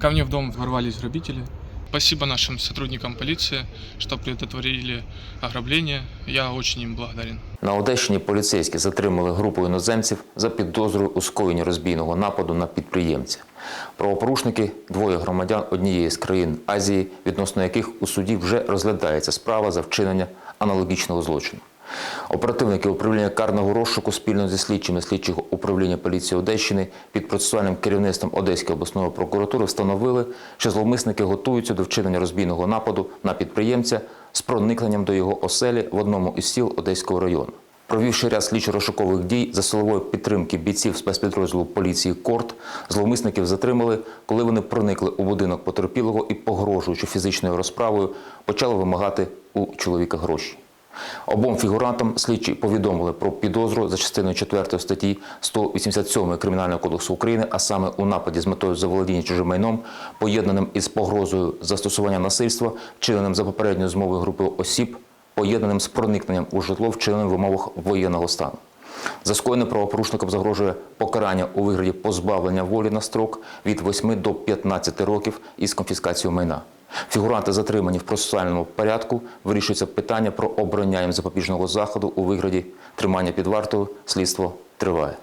Ко мне в дом ворвались грабители. Спасибо нашим сотрудникам полиции, что предотвратили ограбление. Я очень им благодарен. На Одещині поліцейські затримали групу іноземців за підозрою у скоєнні розбійного нападу на підприємця. Правопорушники двоє громадян однієї з країн Азії, відносно яких у суді вже розглядається справа за вчинення аналогічного злочину. Оперативники управління карного розшуку спільно зі слідчими слідчого управління поліції Одещини під процесуальним керівництвом Одеської обласної прокуратури встановили, що зловмисники готуються до вчинення розбійного нападу на підприємця з проникненням до його оселі в одному із сіл Одеського району. Провівши ряд слідчо-розшукових дій за силової підтримки бійців спецпідрозділу поліції Корт, зловмисників затримали, коли вони проникли у будинок потерпілого і, погрожуючи фізичною розправою, почали вимагати у чоловіка гроші. Обом фігурантам слідчі повідомили про підозру за частиною 4 статті 187 Кримінального кодексу України, а саме у нападі з метою заволодіння чужим майном, поєднаним із погрозою застосування насильства, вчиненим за попередньою змовою групи осіб, поєднаним з проникненням у житло, вчиненим в умовах воєнного стану. За скоєне правопорушникам загрожує покарання у вигляді позбавлення волі на строк від 8 до 15 років із конфіскацією майна. Фігуранти затримані в процесуальному порядку. Вирішується питання про обрання їм запобіжного заходу у вигляді тримання під вартою. Слідство триває.